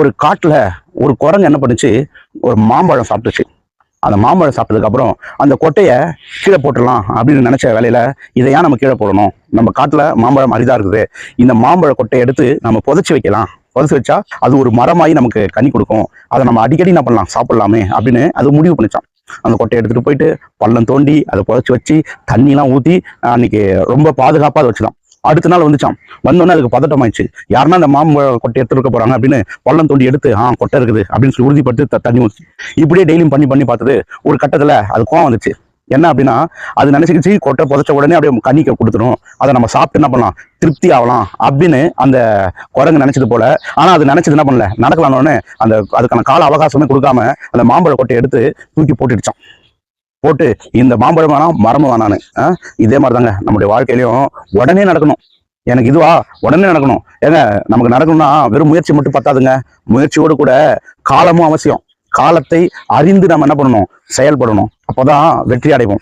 ஒரு காட்டில் ஒரு குரங்கு என்ன பண்ணுச்சு? ஒரு மாம்பழம் சாப்பிட்டுச்சு. அந்த மாம்பழம் சாப்பிட்டதுக்கப்புறம் அந்த கொட்டையை கீழே போட்டுடலாம் அப்படின்னு நினச்ச வேலையில் இதை ஏன் நம்ம கீழே போடணும்? நம்ம காட்டில் மாம்பழம் அரிதாக இருக்குது. இந்த மாம்பழ கொட்டையை எடுத்து நம்ம புதைச்சி வைக்கலாம். புதைச்சி வச்சா அது ஒரு மரமாகி நமக்கு கனி கொடுக்கும். அதை நம்ம அடிக்கடி என்ன பண்ணலாம்? சாப்பிட்லாமே அப்படின்னு அது முடிவு பண்ணிச்சான். அந்த கொட்டையை எடுத்துட்டு போயிட்டு பள்ளம் தோண்டி அதை புதைச்சி வச்சு தண்ணிலாம் ஊற்றி அன்னைக்கு ரொம்ப பாதுகாப்பாக அதை வச்சுதான். அடுத்த நாள் வந்துச்சான் வந்தோடனே அதுக்கு பதட்டம் ஆயிடுச்சு. யாருன்னா அந்த மாம்பழ கொட்டை எடுத்துருக்க போறாங்க அப்படின்னு பள்ளம் தோண்டி எடுத்து ஆ கொட்டை இருக்குது அப்படின்னு சொல்லி உறுதிப்படுத்தி த- தண்ணி ஊற்றி இப்படியே டெய்லியும் பண்ணி பண்ணி பார்த்தது ஒரு கட்டத்துல அது கோவம் வந்துச்சு. என்ன அப்படின்னா அது நினைச்சுக்கிச்சு கொட்டை புதைச்ச உடனே அப்படியே கண்ணிக்க கொடுத்துரும். அதை நம்ம சாப்பிட்டு என்ன பண்ணலாம்? திருப்தி ஆகலாம் அப்படின்னு அந்த குரங்கு நினைச்சது போல. ஆனா அது நினைச்சது என்ன பண்ணல? நடக்கலான உடனே அந்த அதுக்கான கால அவகாசமே கொடுக்காம அந்த மாம்பழ கொட்டையை எடுத்து தூக்கி போட்டுடுச்சான் போட்டு இந்த மாம்பழம் வேணாம் மரமும் வேணான்னு ஆ? இதே மாதிரி தாங்க நம்முடைய வாழ்க்கையிலையும் உடனே நடக்கணும். எனக்கு இதுவா? உடனே நடக்கணும். ஏங்க நமக்கு நடக்கணும்னா வெறும் முயற்சி மட்டும் பத்தாதுங்க. முயற்சியோடு கூட காலமும் அவசியம். காலத்தை அறிந்து நம்ம என்ன பண்ணணும்? செயல்படணும். அப்போதான் வெற்றி அடைவோம்.